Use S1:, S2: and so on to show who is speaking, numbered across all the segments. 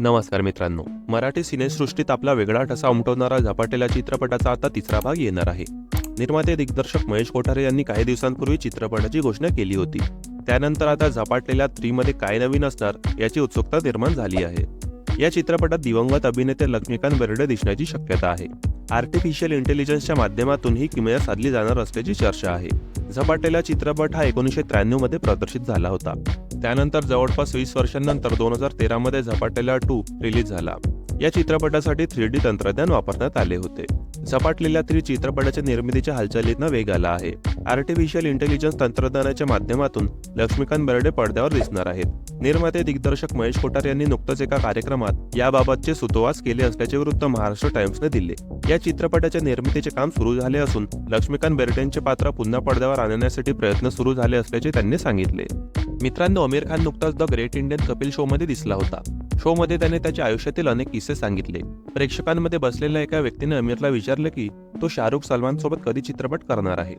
S1: नमस्कार मित्रांनो मराठी सिनेसृष्टीत आपला वेगळा ठसा उमटवणारा झपाटेला चित्रपटाचा आता तिसरा भाग येणार आहे. निर्माते दिग्दर्शक महेश कोठारे यांनी काही दिवसांपूर्वी चित्रपटाची घोषणा केली होती. त्यानंतर आता झपाटलेल्या थ्रीमध्ये काय नवीन असणार याची उत्सुकता निर्माण झाली आहे. या चित्रपटात दिवंगत अभिनेते लक्ष्मीकांत बेर्डे दिसण्याची शक्यता आहे. आर्टिफिशियल इंटेलिजन्सच्या माध्यमातून ही किमया साधली जाणार असल्याची चर्चा आहे. झपाटलेला चित्रपट हा एकोणीसशे त्र्याण्णवमध्ये प्रदर्शित झाला होता. त्यानंतर जवळपास वीस वर्षांनंतर दोन हजार तेरामध्ये झपाटलेला टू रिलीज झाला. या चित्रपटासाठी थ्री डी तंत्रज्ञान वापरण्यात आले होते. झपाटलेल्या थ्री चित्रपटाच्या निर्मितीच्या हालचालींना वेग आला आहे. आर्टिफिशियल इंटेलिजन्स तंत्रज्ञानाच्या माध्यमातून लक्ष्मीकांत बेर्डे पडद्यावर दिसणार आहेत. निर्माते दिग्दर्शक महेश कोठार यांनी नुकतंच एका कार्यक्रमात याबाबतचे सुतोवास केले असल्याचे वृत्त महाराष्ट्र टाइम्सने दिले. या चित्रपटाच्या निर्मितीचे काम सुरू झाले असून लक्ष्मीकांत बेर्डेंचे पात्र पुन्हा पडद्यावर आणण्यासाठी प्रयत्न सुरू झाले असल्याचे त्यांनी सांगितले. मित्रांनो आमिर खान नुकताच द ग्रेट इंडियन कपिल शोमध्ये दिसला होता. शोमध्ये त्याने त्याच्या आयुष्यातील अनेक किस्से सांगितले. प्रेक्षकांमध्ये बसलेल्या एका व्यक्तीने आमिरला विचारलं की तो शाहरुख सलमान सोबत कधी चित्रपट करणार आहे?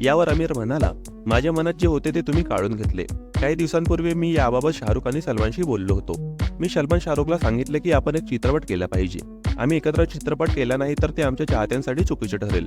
S1: यावर आमिर म्हणाला माझ्या मनात जे होते ते तुम्ही काढून घेतले. काही दिवसांपूर्वी मी याबाबत शाहरुख आणि सलमानशी बोललो होतो. मी सलमान शाहरुखला सांगितले की आपण एक चित्रपट केला पाहिजे. आम्ही एकत्र चित्रपट केला नाही तर ते आमच्या चाहत्यांसाठी चुकीचे ठरेल.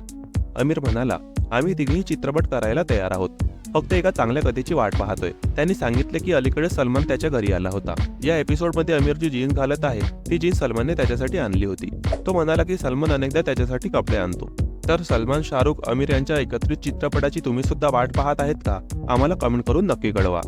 S1: आमिर म्हणाला आम्ही तिघेही चित्रपट करायला तयार आहोत. फक्त एका चांगल्या कथेची वाट पाहतोय. त्यांनी सांगितले की अलीकडे सलमान त्याच्या घरी आला होता. या एपिसोडमध्ये अमीर जी जीन्स घालत आहे. ती जीन्स सलमानने त्याच्यासाठी आणली होती. तो म्हणाला की सलमान अनेकदा त्याच्यासाठी कपडे आणतो. तर सलमान शाहरुख अमीर यांच्या एकत्रित चित्रपटाची तुम्ही सुद्धा वाट पाहत आहेत का? आम्हाला कमेंट करून नक्की कळवा.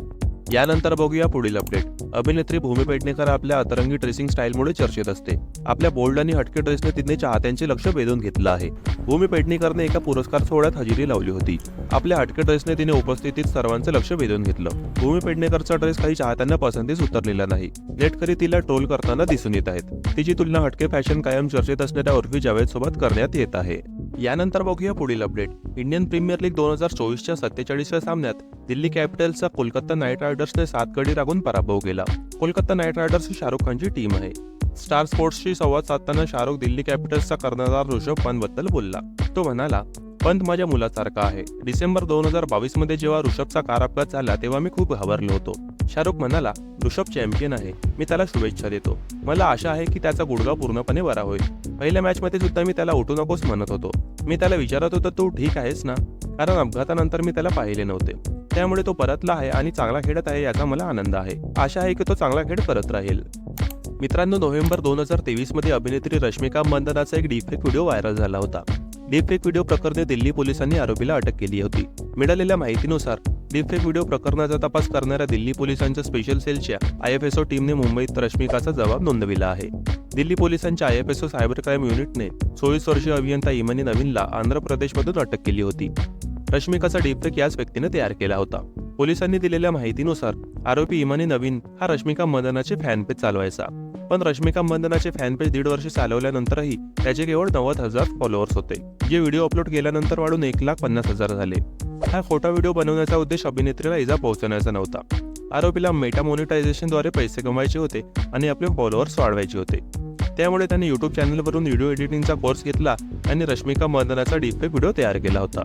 S1: यानंतर बघूया पुढील अपडेट अभिनेत्री भूमी पेडणेकर आपल्या अतरंगी ड्रेसिंग स्टाईलमुळे चर्चेत असते. आपल्या बोल्ड आणि हटके ड्रेसने तिने चाहत्यांचे लक्ष वेधून घेतलं आहे. भूमी पेडणेकरने एका पुरस्कार सोहळ्यात हजेरी लावली होती. आपल्या हटके ड्रेसने तिने उपस्थितीत सर्वांचे लक्ष वेधून घेतलं. भूमी पेडणेकरचा ड्रेस काही चाहत्यांना पसंतीस उतरलेला नाही. नेटकरी तिला ट्रोल करताना दिसून येत आहेत. तिची तुलना हटके फॅशन कायम चर्चेत असणाऱ्या उर्फी जावेद सोबत करण्यात येत आहे. यानंतर बघूया पुढील अपडेट. इंडियन प्रीमियर लीग दोन हजार चोवीसच्या सत्तेचाळीसव्या सामन्यात दिल्ली कॅपिटल्सचा कोलकाता नाईट रायडर्सने सात गडी राखून पराभव केला. कोलकाता नाईट रायडर्स ही शाहरुख खानची टीम आहे. स्टार स्पोर्ट्सशी संवाद साधताना शाहरुख दिल्ली कॅपिटल्सचा कर्णधार ऋषभ पंतबद्दल बोलला. तो म्हणाला पंत माझ्या मुलासारखा आहे. डिसेंबर दोन हजार बावीसमध्ये जेव्हा ऋषभचा कार अपघात झाला तेव्हा मी खूप घाबरलो होतो. शाहरुख म्हणाला ऋषभ चॅम्पियन आहे. मी त्याला शुभेच्छा देतो. मला आशा आहे की त्याचा गुडघा पूर्णपणे बरा होईल. पहिल्या मॅच मध्ये सुद्धा मी त्याला उठू नकोस म्हणत होतो. मी त्याला विचारत होतो तू ठीक आहेस ना? कारण अपघातानंतर मी त्याला पाहिले नव्हते. त्यामुळे तो परतला आहे आणि चांगला खेळत आहे याचा मला आनंद आहे. आशा आहे की तो चांगला खेळ परत राहील. मित्रांनो नोव्हेंबर दोन हजार तेवीसमध्ये अभिनेत्री रश्मिका मंदनाचा एक डिफेक्ट व्हिडिओ व्हायरल झाला होता. डीपफेक व्हिडिओ प्रकरणी दिल्ली पोलिसांनी आरोपीला अटक केली होती. मिळालेल्या माहितीनुसार डीपफेक व्हिडिओ प्रकरणाचा तपास करणाऱ्या दिल्ली पोलिसांच्या स्पेशल सेलच्या आय एफ एस ओ टीमने मुंबईत रश्मिकाचा जबाब नोंदविला आहे. दिल्ली पोलिसांच्या I F S O cyber crime युनिटने चोवीस वर्षीय अभियंता इमानी नवीनला आंध्र प्रदेशमधून अटक केली होती. रश्मिकाचा डीपफेक याच व्यक्तीने तयार केला होता. पोलिसांनी दिलेल्या माहितीनुसार आरोपी इमानी नवीन हा रश्मिका मंदनाचे फॅनपेज चालवायचा. पण रश्मिका मंदनाचे फॅनपेज दीड वर्ष चालवल्यानंतरही त्याचे केवळ नव्वद हजार फॉलोअर्स होते. जे व्हिडिओ अपलोड केल्यानंतर वाढून एक लाख पन्नास हजार झाले. हा खोटा व्हिडिओ बनवण्याचा उद्देश अभिनेत्रीला इजा पोहोचवण्याचा नव्हता. आरोपीला मेटा मोनिटायझेशनद्वारे पैसे कमवायचे होते आणि आपले फॉलोअर्स वाढवायचे होते. त्यामुळे त्याने युट्यूब चॅनलवरून व्हिडिओ एडिटिंगचा कोर्स घेतला आणि रश्मिका मंदनाचा डीपफेक व्हिडिओ तयार केला होता.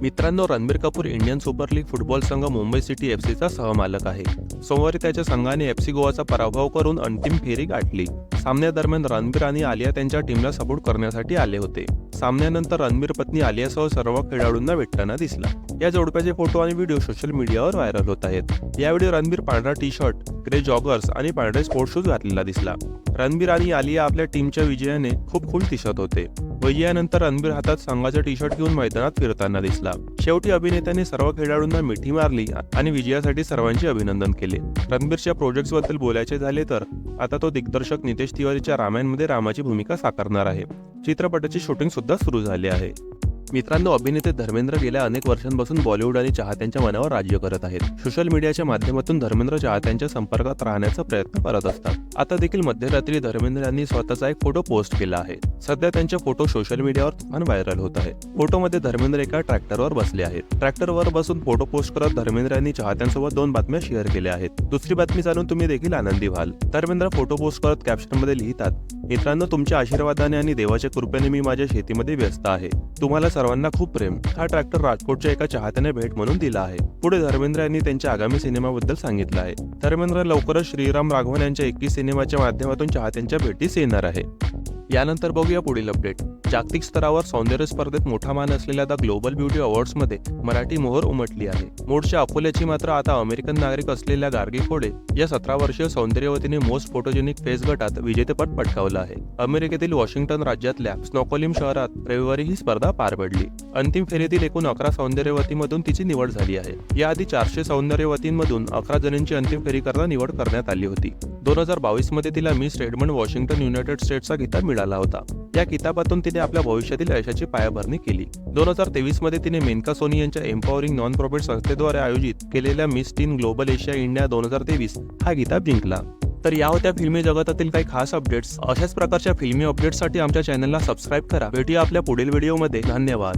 S1: मित्रांनो Ranbir Kapoor Indian super league football संघ मुंबई सिटी एफ सीचा सहमालक आहे. सोमवारी त्याच्या संघाने एफ सी गोवाचा पराभव करून अंतिम फेरी गाठली. सामन्यादरम्यान रणबीर आणि आलिया त्यांच्या टीमला सपोर्ट करण्यासाठी आले होते. सामन्यानंतर रणबीर पत्नी आलियासह सर्व खेळाडूंना भेटताना दिसला. या जोडप्याचे फोटो आणि व्हिडिओ सोशल मीडियावर व्हायरल होत आहेत. यावेळी रणबीर पांढरा टी शर्ट ग्रे जॉगर्स आणि पांढरे स्पोर्ट्स शूज घातलेला दिसला. रणबीर आणि आलिया आपल्या टीमच्या विजयाने खूप खुश दिसत होते. भैयानंतर रणबीर हातात संघाचा टी शर्ट घेऊन मैदानात फिरताना दिसला. शेवटी अभिनेत्याने सर्व खेळाडूंना मिठी मारली आणि विजयासाठी सर्वांचे अभिनंदन केले. रणबीरच्या प्रोजेक्ट्सबद्दल बोलायचे झाले तर आता तो दिग्दर्शक नितेश तिवारीच्या रामायणमध्ये रामाची भूमिका साकारणार आहे. चित्रपटाची शूटिंग सुद्धा सुरू झाले आहे. मित्रांनो अभिनेते धर्मेंद्र गेल्या अनेक वर्षांपासून बॉलिवूड आणि चाहत्यांच्या मनावर राज्य करत आहेत. सोशल मीडियाच्या माध्यमातून धर्मेंद्र चाहत्यांच्या संपर्कात राहण्याचा प्रयत्न करत असतात. आता देखील मध्यरात्री धर्मेंद्र यांनी स्वतःचा एक फोटो पोस्ट केला आहे. सध्या त्यांचे फोटो सोशल मीडियावर तुफान व्हायरल होत आहे. फोटोमध्ये धर्मेंद्र एका ट्रॅक्टरवर बसले आहेत. ट्रॅक्टरवर बसून फोटो पोस्ट करत धर्मेंद्र यांनी चाहत्यांसोबत दोन बातम्या शेअर केल्या आहेत. दुसरी बातमी जाणून तुम्ही देखील आनंदी व्हाल. धर्मेंद्र फोटो पोस्ट करत कॅप्शनमध्ये लिहितात मित्रांनो तुमच्या आशीर्वादाने आणि देवाच्या कृपेने मी माझ्या शेतीमध्ये व्यस्त आहे. तुम्हाला सर्वांना खूप प्रेम. हा ट्रॅक्टर राजकोटच्या एका चाहत्याने भेट म्हणून दिला आहे. पुढे धर्मेंद्र यांनी त्यांच्या आगामी सिनेमाबद्दल सांगितलं आहे. धर्मेंद्र लवकरच श्रीराम राघवन यांच्या एकवीस सिनेमाच्या माध्यमातून चाहत्यांच्या भेटीस येणार आहे. यानंतर बघूया पुढील अपडेट जागतिक स्तरावर सौंदर्य स्पर्धेत मोठा मान असलेल्या द ग्लोबल ब्युटी अवॉर्ड्समध्ये मराठी मोहर उमटली आहे. मूळच्या अकोल्याची मात्र आता अमेरिकन नागरिक असलेल्या गार्गी खोडे या सतरा वर्षीय सौंदर्यवतीने मोस्ट फोटोजेनिक फेस गटात विजेतेपद पटकावलं आहे. अमेरिकेतील वॉशिंग्टन राज्यातल्या स्नोकोलिम शहरात रविवारी ही स्पर्धा पार पडली. अंतिम फेरीतील एकूण अकरा सौंदर्यवतीमधून तिची निवड झाली आहे. याआधी चारशे सौंदर्यवतींमधून अकरा जणांची अंतिम फेरी करता निवड करण्यात आली होती. दोन हजार बावीसमध्ये तिला मिस रेडमंड वॉशिंग्टन युनायटेड स्टेट्सचा किताब मिळाला होता. या किताबातून तिने आपल्या भविष्यातील यशाची पायाभरणी केली. दोन हजार तेवीसमध्ये तिने मेनका सोनी यांच्या एम्पॉवरिंग नॉन प्रॉफिट संस्थेद्वारे आयोजित केलेल्या miss teen global Asia India दोन हजार तेवीस हा किताब जिंकला. तर या होत्या फिल्मी जगतातील काही खास अपडेट्स. अशाच प्रकारच्या फिल्मी अपडेट्ससाठी आमच्या चॅनलला सबस्क्राईब करा. भेटूया आपल्या पुढील व्हिडिओमध्ये. धन्यवाद.